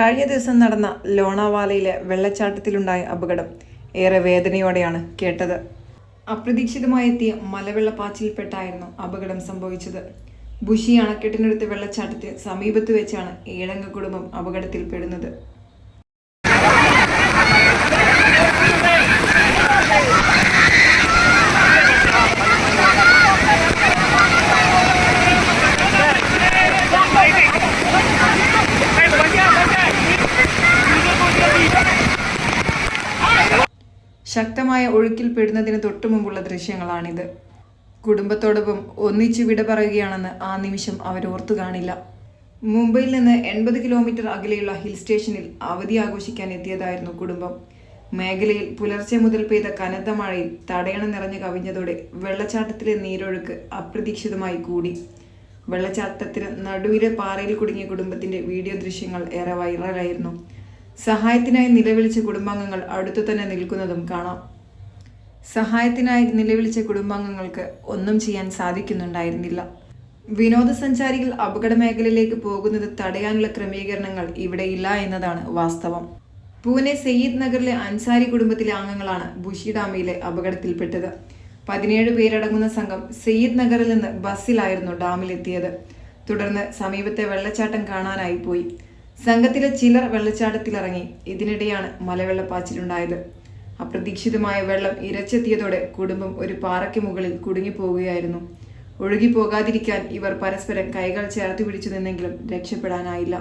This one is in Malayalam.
കഴിഞ്ഞ ദിവസം നടന്ന ലോണാവാലയിലെ വെള്ളച്ചാട്ടത്തിലുണ്ടായ അപകടം ഏറെ വേദനയോടെയാണ് കേട്ടത്. അപ്രതീക്ഷിതമായി എത്തിയ മലവെള്ളപ്പാച്ചിൽപ്പെട്ടായിരുന്നു അപകടം സംഭവിച്ചത്. ബുഷി അണക്കെട്ടിനടുത്ത് വെള്ളച്ചാട്ടത്തിന് സമീപത്ത് വെച്ചാണ് ഏഴംഗ കുടുംബം അപകടത്തിൽപ്പെടുന്നത്. ശക്തമായ ഒഴുക്കിൽ പെടുന്നതിന് തൊട്ടുമുമ്പുള്ള ദൃശ്യങ്ങളാണിത്. കുടുംബത്തോടൊപ്പം ഒന്നിച്ച് വിട പറയുകയാണെന്ന് ആ നിമിഷം അവരോർത്തു കാണില്ല. മുംബൈയിൽ നിന്ന് എൺപത് കിലോമീറ്റർ അകലെയുള്ള ഹിൽ സ്റ്റേഷനിൽ അവധി ആഘോഷിക്കാൻ എത്തിയതായിരുന്നു കുടുംബം. മേഖലയിൽ പുലർച്ചെ മുതൽ പെയ്ത കനത്ത മഴയിൽ തടയണ നിറഞ്ഞു കവിഞ്ഞതോടെ വെള്ളച്ചാട്ടത്തിലെ നീരൊഴുക്ക് അപ്രതീക്ഷിതമായി കൂടി. വെള്ളച്ചാട്ടത്തിന് നടുവിലെ പാറയിൽ കുടുങ്ങിയ കുടുംബത്തിന്റെ വീഡിയോ ദൃശ്യങ്ങൾ ഏറെ വൈറലായിരുന്നു സഹായത്തിനായി നിലവിളിച്ച കുടുംബാംഗങ്ങൾ അടുത്തു തന്നെ നിൽക്കുന്നതും കാണാം. സഹായത്തിനായി നിലവിളിച്ച കുടുംബാംഗങ്ങൾക്ക് ഒന്നും ചെയ്യാൻ സാധിക്കുന്നുണ്ടായിരുന്നില്ല. വിനോദസഞ്ചാരികൾ അപകട മേഖലയിലേക്ക് പോകുന്നത് തടയാനുള്ള ക്രമീകരണങ്ങൾ ഇവിടെ ഇല്ല എന്നതാണ് വാസ്തവം. പൂനെ സയ്യിദ് നഗറിലെ അൻസാരി കുടുംബത്തിലെ അംഗങ്ങളാണ് ബുഷി ഡാമിയിലെ അപകടത്തിൽപ്പെട്ടത്. പതിനേഴ് പേരടങ്ങുന്ന സംഘം സയ്യിദ് നഗറിൽ നിന്ന് ബസ്സിലായിരുന്നു ഡാമിലെത്തിയത്. തുടർന്ന് സമീപത്തെ വെള്ളച്ചാട്ടം കാണാനായി പോയി. സംഘത്തിലെ ചിലർ വെള്ളച്ചാട്ടത്തിലിറങ്ങി. ഇതിനിടെയാണ് മലവെള്ളപ്പാച്ചിലുണ്ടായത്. അപ്രതീക്ഷിതമായ വെള്ളം ഇരച്ചെത്തിയതോടെ കുടുംബം ഒരു പാറയ്ക്ക് മുകളിൽ കുടുങ്ങിപ്പോവുകയായിരുന്നു ഒഴുകിപ്പോകാതിരിക്കാൻ ഇവർ പരസ്പരം കൈകൾ ചേർത്ത് പിടിച്ചു നിന്നെങ്കിലും രക്ഷപ്പെടാനായില്ല.